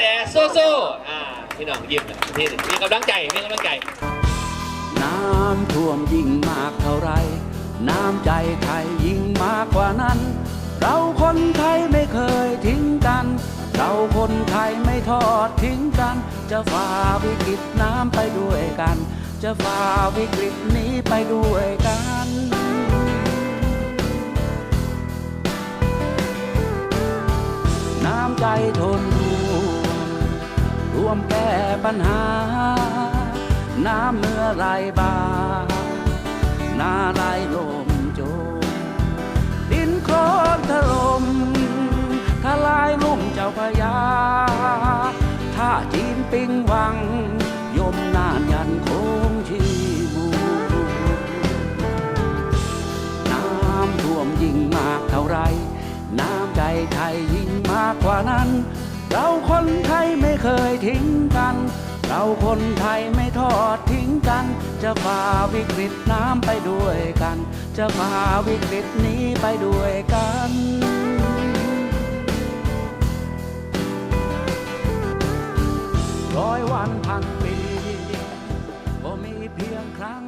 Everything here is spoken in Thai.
แดโซ่โซ่อ่าพี่น้องยิ้มนะพี่มีกำลังใจมีกำลังใจ น้ำท่วมยิ่งมากเท่าไร น้ำใจไทยยิ่งมากกว่านั้น เราคนไทยไม่เคยทิ้งกัน เราคนไทยไม่ทอดทิ้งกัน จะฝ่าวิกฤตน้ำไปด้วยกัน จะฝ่าวิกฤตนี้ไปด้วย กันน้ำใจทนรวมแก้ปัญหา น้ำเมื่อไรบาหน้าไรลมโจมดินโคลนถล่มทลายลุ่มเจ้าพยาถ้าจีนปิงวัง ยมนานยันโค มากกว่านั้น เราคนไทยไม่เคยทิ้งกัน เราคนไทยไม่ทอดทิ้งกัน จะฝ่าวิกฤตน้ำไปด้วยกัน จะฝ่าวิกฤตนี้ไปด้วยกันร้อยวันพันปีก็มีเพียงครั้ง